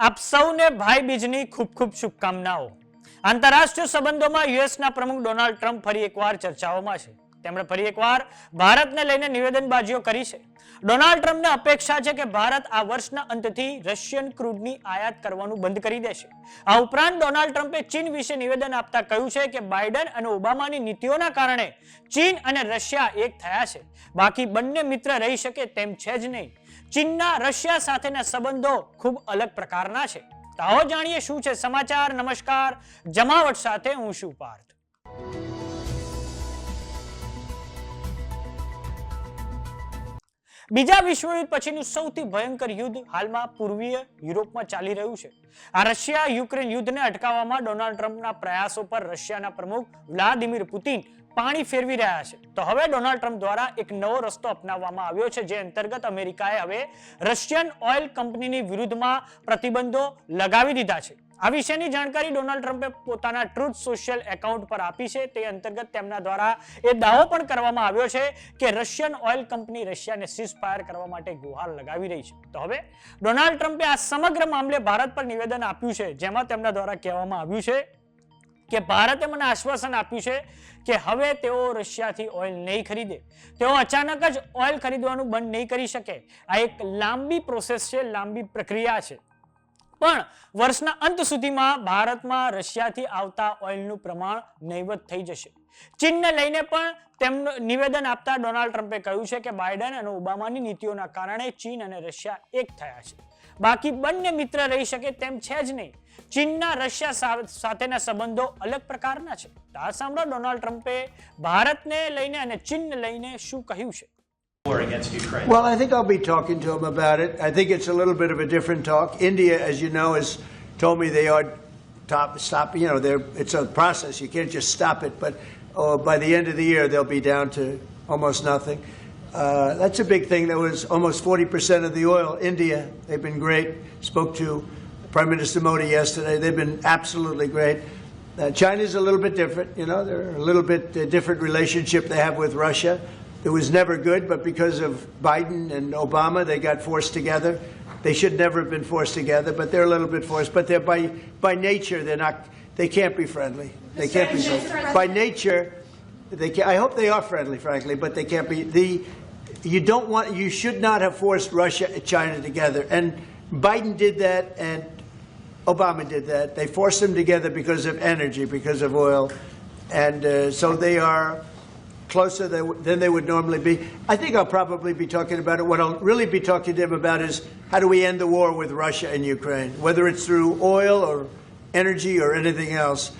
આપ સૌને ભાઈ બીજની ખૂબ ખૂબ શુભકામનાઓ. આંતરરાષ્ટ્રીય સંબંધોમાં યુએસના પ્રમુખ ડોનાલ્ડ ટ્રમ્પ ફરી એકવાર ચર્ચાઓમાં છે. તેમણે ફરી એકવાર ભારતને લઈને નિવેદનબાજીઓ કરી છે. ડોનાલ્ડ ટ્રમ્પને અપેક્ષા છે કે ભારત આ વર્ષના અંતથી રશિયન ક્રૂડની આયાત કરવાનું બંધ કરી દેશે. આ ઉપરાંત ડોનાલ્ડ ટ્રમ્પે ચીન વિશે નિવેદન આપતા કહ્યું છે કે બાઇડન અને ઓબામાની નીતિઓના કારણે ચીન અને રશિયા એક થયા છે. બાકી બંને મિત્ર રહી શકે તેમ છે જ નહીં. ચીનના રશિયા સાથેના સંબંધો ખૂબ અલગ પ્રકારના છે. તો જાણીએ શું છે સમાચાર. નમસ્કાર. જમાવટ સાથે હું શું પાર્થ. બીજા વિશ્વયુદ્ધ પછીનું સૌથી ભયંકર યુદ્ધ હાલમાં પૂર્વીય યુરોપમાં ચાલી રહ્યું છે. આ રશિયા યુક્રેન યુદ્ધને અટકાવવામાં ડોનાલ્ડ ટ્રમ્પના પ્રયાસો પર રશિયાના પ્રમુખ વ્લાદિમીર પુતિન પાણી ફેરવી રહ્યા છે. તો હવે ડોનાલ્ડ ટ્રમ્પ દ્વારા એક નવો રસ્તો અપનાવવામાં આવ્યો છે, જે અંતર્ગત અમેરિકાએ હવે રશિયન ઓઇલ કંપનીની વિરુદ્ધમાં પ્રતિબંધો લગાવી દીધા છે. આ વિશેની જાણકારી ડોનાલ્ડ ટ્રમ્પે પોતાના ટ્રુથ સોશિયલ એકાઉન્ટ પર આપી છે. તે અંતર્ગત તેમના દ્વારા એ દાવો પણ કરવામાં આવ્યો છે કે રશિયન ઓઇલ કંપની રશિયાને સીઝ ફાયર કરવા માટે ગુહાર લગાવી રહી છે. તો હવે ડોનાલ્ડ ટ્રમ્પે આ સમગ્ર મામલે ભારત પર નિવેદન આપ્યું છે, જેમાં તેમના દ્વારા કહેવામાં આવ્યું છે કે ભારતે મને આશ્વાસન આપ્યું છે કે હવે તેઓ રશિયાથી ઓઇલ નહીં ખરીદે. તેઓ અચાનક જ ઓઇલ ખરીદવાનું બંધ નહીં કરી શકે. આ એક લાંબી પ્રોસેસ છે, લાંબી પ્રક્રિયા છે. પણ વર્ષના અંત સુધીમાં ભારતમાં રશિયાથી આવતા ઓઇલનું પ્રમાણ નહીવત થઈ જશે. ચીનને લઈને પણ તેમનું નિવેદન આપતા ડોનાલ્ડ ટ્રમ્પે કહ્યું છે કે બાઇડન અને ઓબામાની નીતિઓના કારણે ચીન અને રશિયા એક થયા છે. બાકી બંને મિત્ર રહી શકે તેમ છે જ નહીં. ચીનના રશિયા સાથેના સંબંધો અલગ પ્રકારના છે. આ સાંભળો ડોનાલ્ડ ટ્રમ્પે ભારતને લઈને અને ચીનને લઈને શું કહ્યું છે? War against Ukraine. Well, I think I'll be talking to him about it. I think it's a little bit of a different talk. India, as you know, has told me they are top, stop. You know, it's a process. You can't just stop it. But uh, by the end of the year, they'll be down to almost nothing. Uh, that's a big thing. There was almost 40% of the oil. India, they've been great. Spoke to Prime Minister Modi yesterday. They've been absolutely great. Uh, China's a little bit different. You know, they're a little bit uh, different relationship they have with Russia. It was never good, but because of Biden and Obama, they got forced together. They should never have been forced together, but they're a little bit forced. But they're by by nature, they're not. They can't be friendly. They can't be friendly. By nature, they. Can, I hope they are friendly, frankly, but they can't be. The you don't want. You should not have forced Russia and China together. And Biden did that, and Obama did that. They forced them together because of energy, because of oil, and uh, so they are closer than, than they would normally be. I think I'll probably be talking about it. What I'll really be talking to him about is how do we end the war with Russia and Ukraine, whether it's through oil or energy or anything else.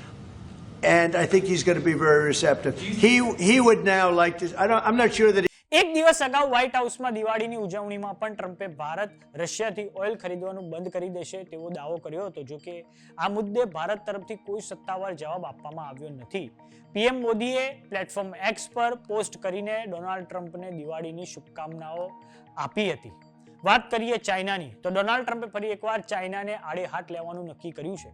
And I think he's going to be very receptive. He he would now like to. I don't. I'm not sure that. એક દિવસ અગાઉ white હાઉસમાં દિવાળીની ઉજવણીમાં પણ ટ્રમ્પે Bharat રશિયાથી oil ખરીદવાનું બંધ કરી દેશે તેવો દાવો કર્યો હતો. જો કે આ મુદ્દે ભારત તરફથી કોઈ સત્તાવાર જવાબ આપવામાં આવ્યો નથી. પીએમ મોદીએ પ્લેટફોર્મ એક્સ પર પોસ્ટ કરીને ડોનાલ્ડ ટ્રમ્પને દિવાળીની શુભકામનાઓ આપી હતી. વાત કરીએ ચાઇનાની તો ડોનાલ્ડ ટ્રમ્પે ફરી એકવાર ચાઇનાને આડે હાથ લેવાનું નક્કી કર્યું છે.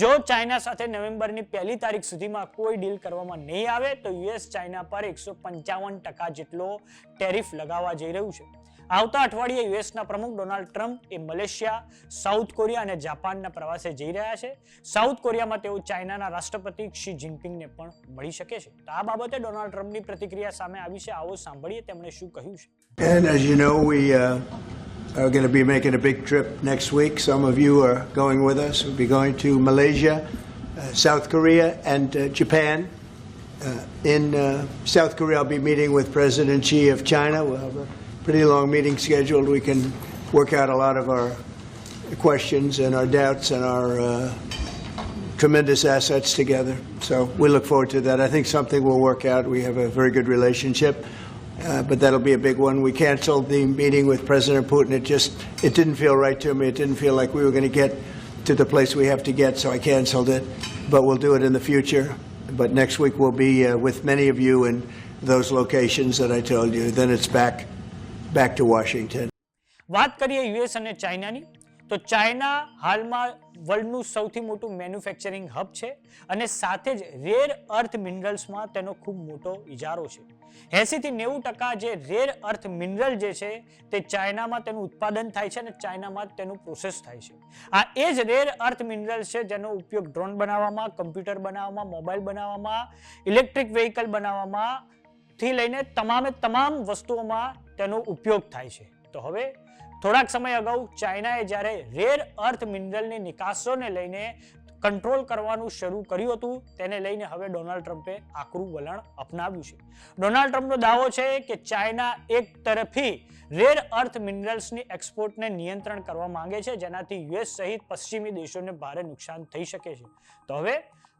જો ચાઇના સાથે નવેમ્બરની પહેલી તારીખ સુધીમાં કોઈ ડીલ કરવામાં નહીં આવે તો યુએસ ચાઇના પર એકસો પંચાવન ટકા જેટલો ટેરિફ લગાવવા જઈ રહ્યું છે. આવતા અઠવાડિયે યુએસના પ્રમુખ ડોનાલ્ડ ટ્રમ્પ એ મલેશિયા સાઉથ કોરિયા અને જાપાનના પ્રવાસે જઈ રહ્યા છે. સાઉથ કોરિયામાં તેઓ ચાઇનાના રાષ્ટ્રપતિ શી જિનપિંગને પણ મળી શકે છે. તો આ બાબતે ડોનાલ્ડ ટ્રમ્પની પ્રતિક્રિયા સામે આવી છે. આવો સાંભળીએ તેમણે શું કહ્યું છે. And as you know, we uh, are going to be making a big trip next week. Some of you are going with us. We'll be going to Malaysia, uh, South Korea, and uh, Japan. Uh, in uh, South Korea, I'll be meeting with President Xi of China. We'll have a pretty long meeting scheduled. We can work out a lot of our questions and our doubts and our uh, tremendous assets together. So we look forward to that. I think something will work out. We have a very good relationship, uh, but that'll be a big one. We canceled the meeting with President Putin. It just it didn't feel right to me. It didn't feel like we were going to get to the place we have to get, so I canceled it. But we'll do it in the future. But next week we'll be uh, with many of you in those locations that I told you. Then it's back back to Washington. વાત કરીએ US અને ચાઇનાની તો China હાલમાં વર્લ્ડનું સૌથી મોટું manufacturing hub છે અને સાથે જ રેર અર્થ મિનરલ્સમાં તેનો ખૂબ મોટો ઇજારો છે. એંસીથી નેવું ટકા જે રેર અર્થ મિનરલ જે છે તે ચાઇનામાં તેનું ઉત્પાદન થાય છે અને ચાઇનામાં તેનું પ્રોસેસ થાય છે. આ એ જ રેર અર્થ મિનરલ્સ છે જેનો ઉપયોગ ડ્રોન બનાવવામાં કમ્પ્યુટર બનાવવામાં મોબાઈલ બનાવવામાં ઇલેક્ટ્રિક વેહિકલ બનાવવામાં થી લઈને તમામે તમામ વસ્તુઓમાં તેનો ઉપયોગ થાય છે. તો હવે થોડાક સમય અગાઉ ચાઇનાએ જ્યારે રેર અર્થ મિનરલની નિકાસોને લઈને કંટ્રોલ કરવાનું શરૂ કર્યું હતું, તેને લઈને હવે ડોનાલ્ડ ટ્રમ્પે આકરું વલણ અપનાવ્યું છે. ડોનાલ્ડ ટ્રમ્પનો દાવો છે કે ચાઇના એક તરફી રેર અર્થ મિનરલ્સની એક્સપોર્ટને નિયંત્રણ કરવા માંગે છે, જેનાથી યુએસ સહિત પશ્ચિમી દેશોને ભારે નુકસાન થઈ શકે છે. તો હવે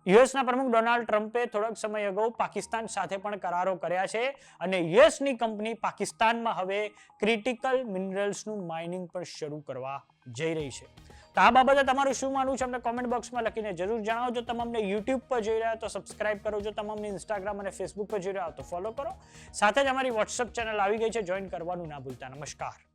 યુએસના પ્રમુખ ડોનાલ્ડ ટ્રમ્પે થોડાક સમય અગાઉ પાકિસ્તાન સાથે પણ કરારો કર્યા છે અને યુએસની કંપની પાકિસ્તાનમાં હવે ક્રિટિકલ મિનરલ્સનું માઇનિંગ પણ શરૂ કરવા જઈ રહી છે. તો આ બાબતે તમારું શું માનવું છે? અમને કોમેન્ટ બોક્સમાં લખીને જરૂર જણાવો જો તમામને યુટ્યુબ પર જોઈ રહ્યા તો સબસ્ક્રાઇબ કરો. જો તમામને ઇન્સ્ટાગ્રામ અને ફેસબુક પર જોઈ રહ્યા તો ફોલો કરો. સાથે જ અમારી વોટ્સઅપ ચેનલ આવી ગઈ છે. જોઈન કરવાનું ના ભૂલતા. નમસ્કાર.